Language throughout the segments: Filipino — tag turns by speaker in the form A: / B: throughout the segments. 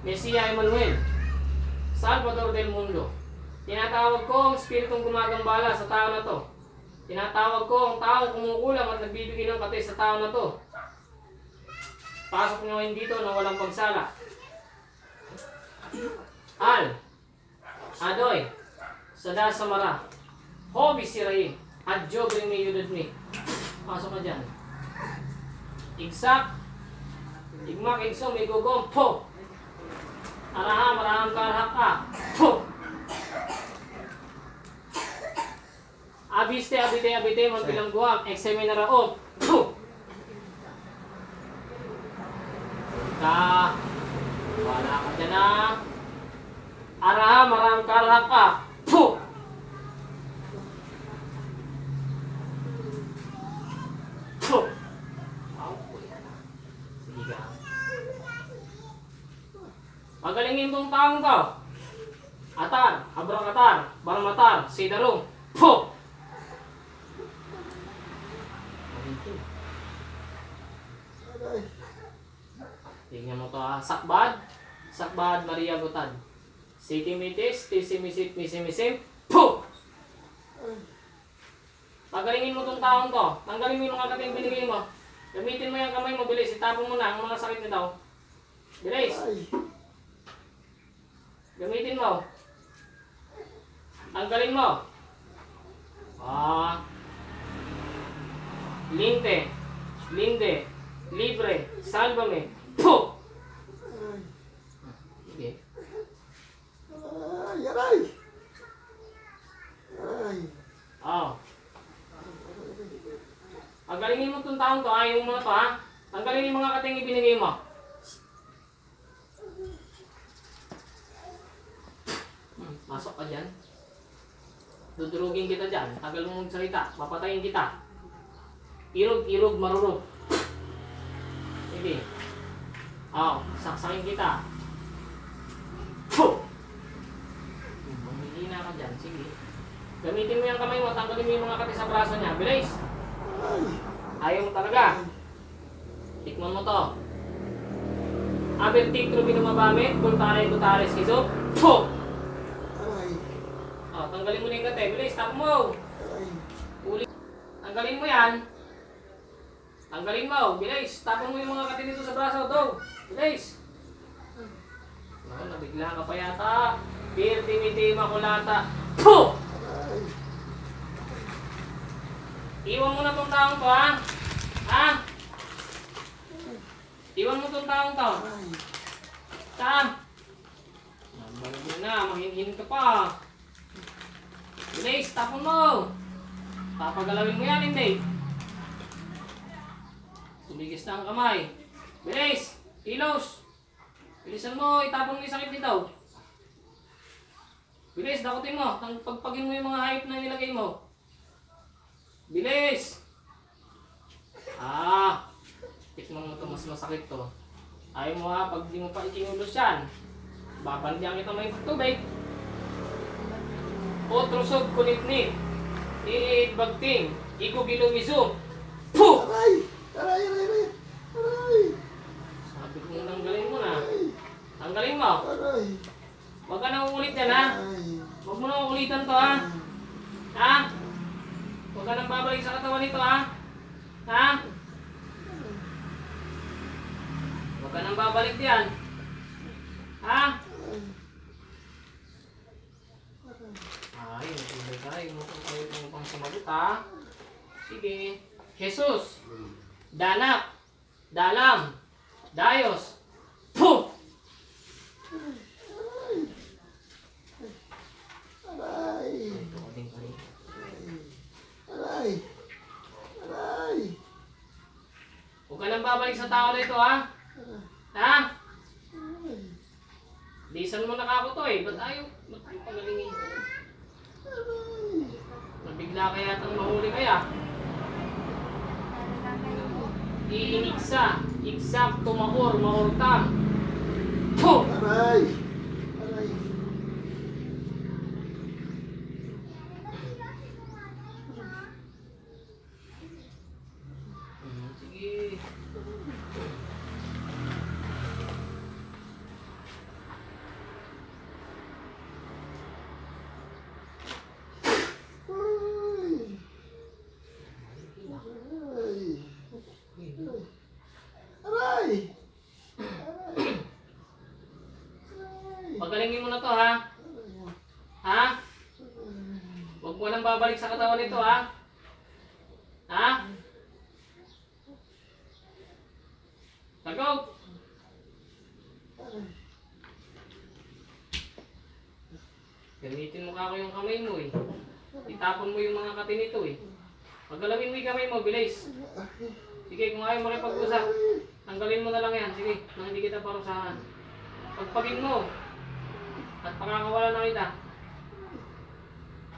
A: Mesia Emmanuel, Salvador del Mundo. Tinatawag ko ang spiritong gumagambala sa tao na to. Tinatawag ko ang taong kumukulam at nagbibigay ng katay sa tao na to. Pasok nyo ngayon dito na walang pagsala. Al, Adoy, Sada Samara, Hobby Sirai, at Jobre may yudod mi. Pasok ka dyan. Igsak, Igmak, Igso, may gugong, po! Araha, marahang karhak ka! Abiste, abite, abite, magbilang guwam, ekseme na raom, po! Ka, wala ka dyan na. Araha, marahang karhak ka, po! Po! Sige ka. Tong taong to. Atar, abrakatar, barmatar, sidarong, po! Tingnan mo to ha. Sakbad, sakbad, Maria Gutad. Sitimitis, tisimisit, misimisim, po! Pagalingin mo tong taong to. Tanggalin mo yung mga kating binigay mo. Gamitin mo yung kamay mo, bilis. Itapon mo na ang mga sakit nito. Bilis. Gamitin mo. Tanggalin mo. Ah. Linte. Linde. Libre. Salvame. Po! Sige.
B: Ay, aray! Ay,
A: Oh. Pagalingin mo itong taong to, ayaw mo na to ha. Tanggalin yung mga kating ibinigay mo. Pasok ka dyan. Dudurugin kita dyan. Tagal mo magsalita. Papatayin kita. Irog, irog, marurog. Sige. Oh, saksakin kita. Puh! Humihina ka dyan. Sige. Gamitin mo yung kamay mo. Tanggalin mo yung mga kati sa braso niya. Bilis!
B: ay,
A: Ayaw mo talaga. Tikman mo to. Abertik Rubino Mabamit, Bultare Butares Kiso. Po! Oh, tanggalin mo na yung kate. Tap mo. Uli. Tanggalin mo yan. Tanggalin mo. Bilis, tapon mo yung mga kate dito sa braso. Do. Bilis. Oh, nabigla ka pa yata. Bir, timiti, makulata. Po!
B: aray,
A: Iwan mo na tong taong to, ha? Ha? Iwan mo tong taong to. Nabalik mo na, mahinhin ka pa. Bilis, tapon mo. Papagalawin mo yan, hindi. Tumigis na ang kamay. Bilis, kilos. Bilisan mo, itapon mo yung sakit dito. Bilis, dakutin mo. Pagpagin mo yung mga hayop na nilagay mo. Bilis! Ah, tikman mo ito, mas masakit to. Ayaw mo ha, pag di mo pa ikinulos yan, babandiyan kita may tubig. Otrosog kunitnit, iit bagting, igugilumisum. Puh!
B: aray, aray, aray, aray, aray,
A: Sabi ko tanggalin mo na. Tanggalin mo.
B: aray,
A: Huwag ka na uulit yan ha. Huwag mo na uulitan to ha. Ha? Huwag ka nang babalik sa katawan nito ha. Ha? Huwag ka nang babalik diyan. Ha? Ay, natulog tayo. Mukhang tayo mo ha. Sige. Jesus. Danak. Dalam. Dayos. Puh!
B: aray, aray, aray,
A: Huwag ka nang babalik sa tao na ito ha. Ha? Lisan mo na kako to eh. Ba't ayaw? Ba't ayaw pagalingin? Nabigla kaya itong mahuli kaya? Iinigsa, igsak, tumaor, maortam. Puh!
B: aray,
A: Hmm, Sige. To ha. Huwag mo nang babalik sa katawan nito ha. Ha? Tagaw! Gamitin mo kako yung kamay mo eh. Itapon mo yung mga kati nito eh. Pagalawin mo yung kamay mo, bilis. Sige, kung ayaw makipag-usap, tanggalin mo na lang yan. Sige, nang hindi kita parusahan. Pagpagin mo. At pakakawala na kita.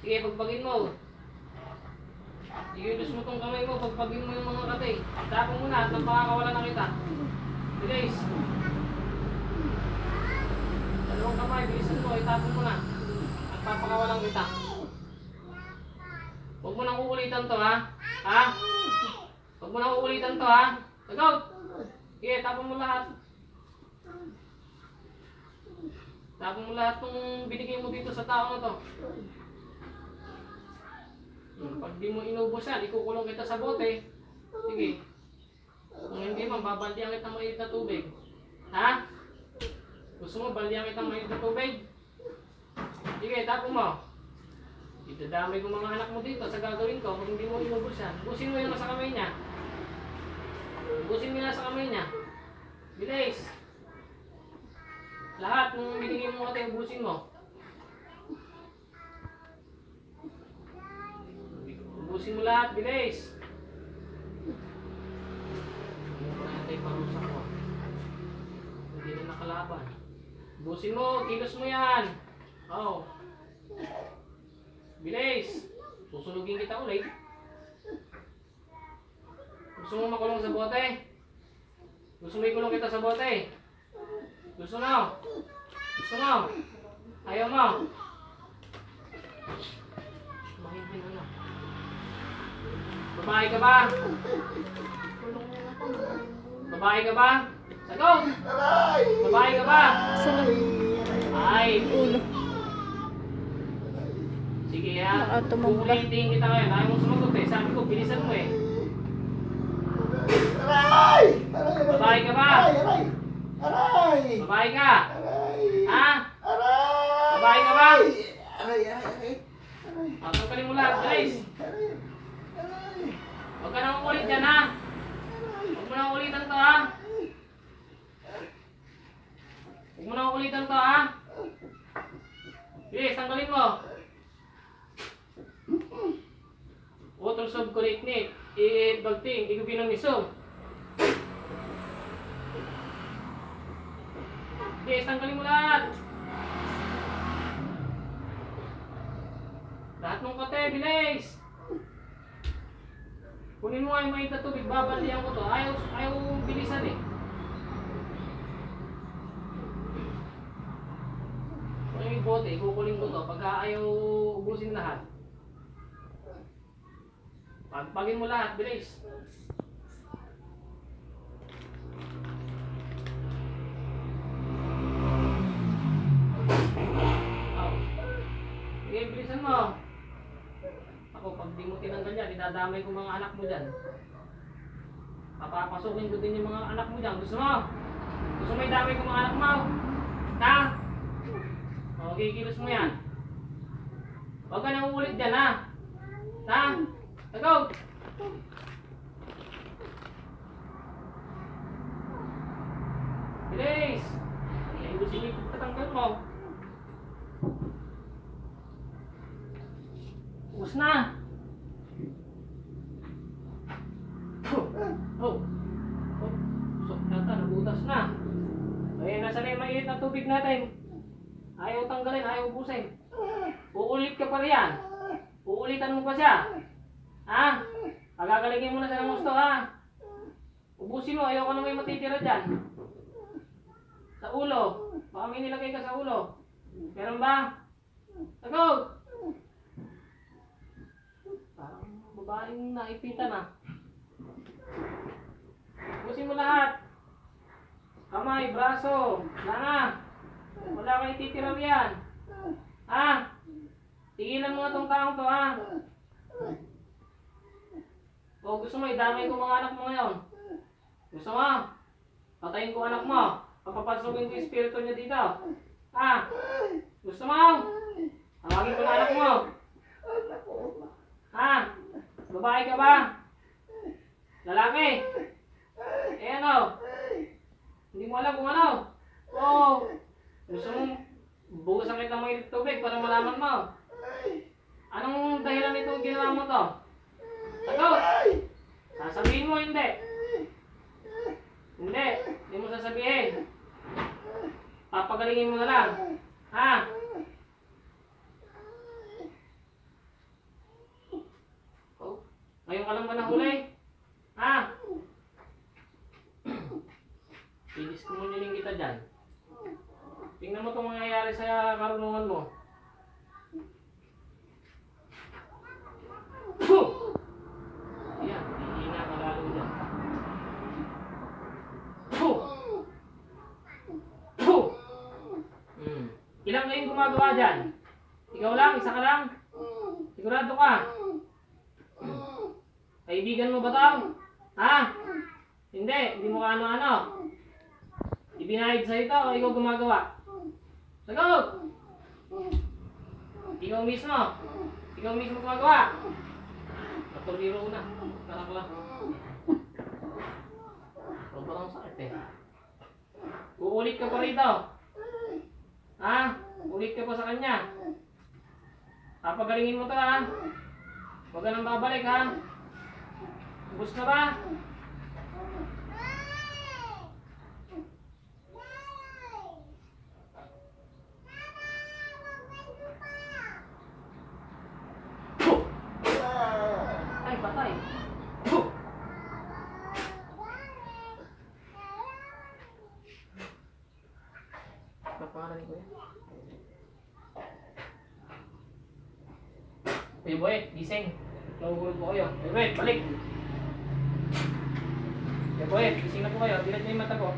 A: Sige, pagpagin mo. Iulos mo tong kamay mo, pagpagin mo yung mga kati. Tapon mo na at nang na kita. Bilis. Dalawang kamay, bilisan mo, itapon mo na. At papakawalan kita. Huwag mo nang uulitan to, ha? Ha? Huwag mo nang uulitan to, ha? Tagaw! Sige, tapon mo lahat. Tapon mo lahat ng binigay mo dito sa tao na to. Hmm, Pag di mo inubos yan, ikukulong kita sa bote. Sige. Kung hindi man, babaldihan kita mainit na tubig. Ha? Gusto mo, baldihan kita mainit na tubig? Sige, tapon mo. Itadamay ko mga anak mo dito sa gagawin ko kung hindi mo inubos yan. Ubusin mo yung nasa kamay niya. Ubusin mo yung nasa kamay niya. Bilis. Lahat ng binigay mo natin, ubusin mo. Ubusin mo lahat, bilis. Natin parusa ko? Hindi na nakalaban. Ubusin mo, kilos mo yan. Oh. Bilis! Susunugin kita ulit. Gusto mo makulong sa bote? Gusto mo ikulong kita sa bote? Gusto mo? Gusto mo? Ayaw mo? Mahihin ano? Babae ka ba? Babae ka ba? Sagot! Babae ka ba?
B: Aray!
A: Ay!
C: Ulo.
A: Sige ha.
C: Ba?
A: Uulitin kita ngayon. Ayaw mo sumagot eh. Sabi ko, bilisan mo eh. Babae ka ba?
B: Aray! Aray! Aray!
A: Babae ka?
B: Aray!
A: Ha?
B: Aray!
A: Babae ka ba?
B: Aray! Aray! Aray! Aray!
A: O, tanggalin mo lahat, guys.
B: Aray! Aray!
A: Huwag ka nang ulit dyan ha. Huwag mo nang ulitan to ha. Huwag mo nang ulitan to ha. Bilis, tanggalin mo. Water sub kulit ni. I-bagting, igubinan ni sub. Bilis, tanggalin mo lahat. Lahat ng kate, bilis. Kunin mo nga yung mainit na tubig, babandihan ko to. Ayaw, ayaw bilisan eh. Kung yung bote, kukuling ko to. Pagka ayaw ubusin lahat. Pagpagin mo lahat, bilis. Oh. Sige, bilisan mo. Ako, pag di mo tinanggal yan, idadamay ko mga anak mo dyan. Papapasukin ko din yung mga anak mo dyan. Gusto mo? Gusto mo idamay ko mga anak mo? Ha? O, kikilos mo yan. Huwag ka nang uulit dyan, ha? Ha? Tagaw! Bilis! Ay, gusto niyo tatanggal mo. Ubus na! Oh! Oh! Oh! So, yata, nabutas na. Ayan, nasa na yung mainit na tubig natin. Ayaw tanggalin, ayaw ubusin. Uulit ka pa riyan. Uulitan mo pa siya. Ha? Pagagalingin mo na sa gusto, ha? Ubusin mo, ayaw ko na may matitira dyan. Sa ulo. Baka may nilagay ka sa ulo. Meron ba? Sagot! Parang babaeng naipitan ah. Ubusin mo lahat. Kamay, braso. Wala na. Wala kang ititira riyan. Ha? Tigilan mo nga tong taong to ha. O gusto mo, idamay ko mga anak mo ngayon. Gusto mo? Patayin ko anak mo. Papapasukin ko yung espiritu niya dito. Ha? Gusto mo? Tawagin ko na anak mo. Ha? Babae ka ba? Lalaki? Eh ano? Hindi mo alam kung ano? Oo. Gusto mong buhusan kita ng mainit tubig para malaman mo. Anong dahilan nito ginawa mo to? Sagot! Sasabihin mo hindi. Hindi. Hindi mo sasabihin. Papagalingin mo na lang. Ha? Oh, ngayon ka lang ba nahuli? Ha? Pidiskumunyonin kita dyan. Tingnan mo itong mangyayari sa karunungan mo. Puh! Ayan, hihina ka lalo dyan. Puh! Puh! Hmm. Ilang ngayon gumagawa dyan? Ikaw lang? Isa ka lang? Sigurado ka? Kaibigan mo ba to? Ha? Hindi, hindi mo ka ano-ano. Ibinahid sa ito o ikaw gumagawa? Sagot! Ikaw mismo. Ikaw mismo gumagawa. Natuliro na. Karak lang. Sobrang sakit eh. Uulit ka pa rito. Ha? Ulit ka pa sa kanya. Papagalingin mo to ha. Huwag ka nang babalik ha. Ubus na ba? Puh! Ay, patay. Puh! Ano pangalan ni Kuya? Kuya Boy, gising. Nahuhulog po kayo. Kuya Boy, balik. Kuya Boy, gising na po kayo. Dilat niyo yung mata ko.